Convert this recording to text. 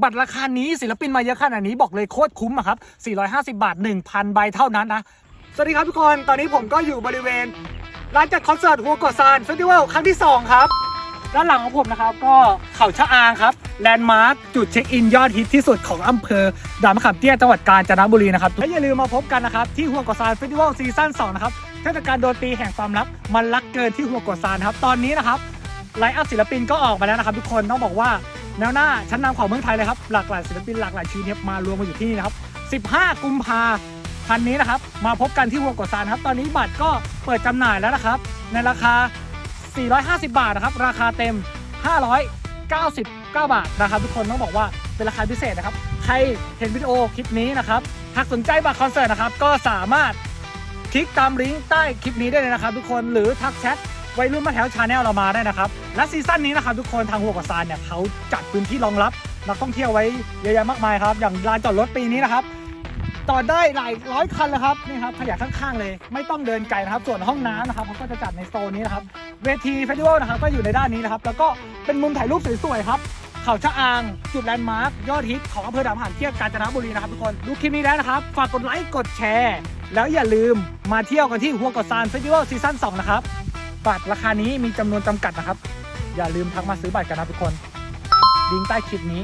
บัตรราคานี้ศิลปินมาเยอะขนาดนี้บอกเลยโคตรคุ้มอะครับ 450 บาท 1,000 ใบเท่านั้นนะ สวัสดีครับทุกคน ตอนนี้ผมก็อยู่บริเวณร้านจัดคอนเสิร์ตหัวกอซานเฟสติวัลครั้งที่ 2 ครับ ด้านหลังของผมนะครับ ก็เขาชะอางครับแลนด์มาร์คจุดเช็คอินยอดฮิตที่สุดของอำเภอด่านมะขามเตี้ยจังหวัดกาญจนบุรีนะครับและอย่าลืมมาพบกันนะครับที่หัวกอซานเฟสติวัลซีซั่น2นะครับเทศกาลดนตรีแห่งความรักมันรักเกินที่หัวกอซานครับตอนนี้นะครับไลฟ์อัพศิลปินก็ออกมาแล้วนะครับทุกคนต้องบอกว่า แนวหน้าชั้นนำของเมืองไทยเลยครับ หลากหลายศิลปินหลากหลายชีวิตมารวมกันอยู่ที่นี่นะครับ 15 กุมภาพันธ์นี้นะครับ มาพบกันที่วงกอซานครับ ตอนนี้บัตรก็เปิดจำหน่ายแล้วนะครับ ในราคา 450 บาทนะครับ ราคาเต็ม 599 บาทนะครับ ทุกคนต้องบอกว่าเป็นราคาพิเศษนะครับ ใครเห็นวิดีโอคลิปนี้นะครับ หากสนใจบัตรคอนเสิร์ตนะครับ ก็สามารถคลิกตามลิงก์ใต้คลิปนี้ได้เลยนะครับ ทุกคน หรือทักแชท วัยรุ่นมาแถวชาแนลเรามาได้นะครับ และซีซั่นนี้นะครับทุกคนทางหัวกบซานเนี่ยเขาจัดพื้นที่รองรับนักท่องเที่ยวไว้เยอะแยะมากมายครับ อย่างลานจอดรถปีนี้นะครับต่อได้หลายร้อยคันเลยครับนี่ครับขยะข้างๆเลย ไม่ต้องเดินไกลนะครับ ส่วนห้องน้ำนะครับเขาก็จะจัดในโซนนี้นะครับ เวทีเฟสติวัลนะครับก็อยู่ในด้านนี้นะครับ แล้วก็เป็นมุมถ่ายรูปสวยๆครับเขาชะอาง จุดแลนด์มาร์คยอดฮิตของอำเภอดามหานเที่ยบกาญจนบุรีนะครับทุกคนดูคลิปนี้แล้วนะครับ ฝากกดไลค์กดแชร์ แล้วอย่าลืมมาเที่ยวกันที่หัวกอซานเฟสติวัลซีซั่น2นะครับ บัตรราคานี้มีจำนวนจำกัดนะครับ อย่าลืมทักมาซื้อบัตรกันนะทุกคนลิงก์ใต้คลิปนี้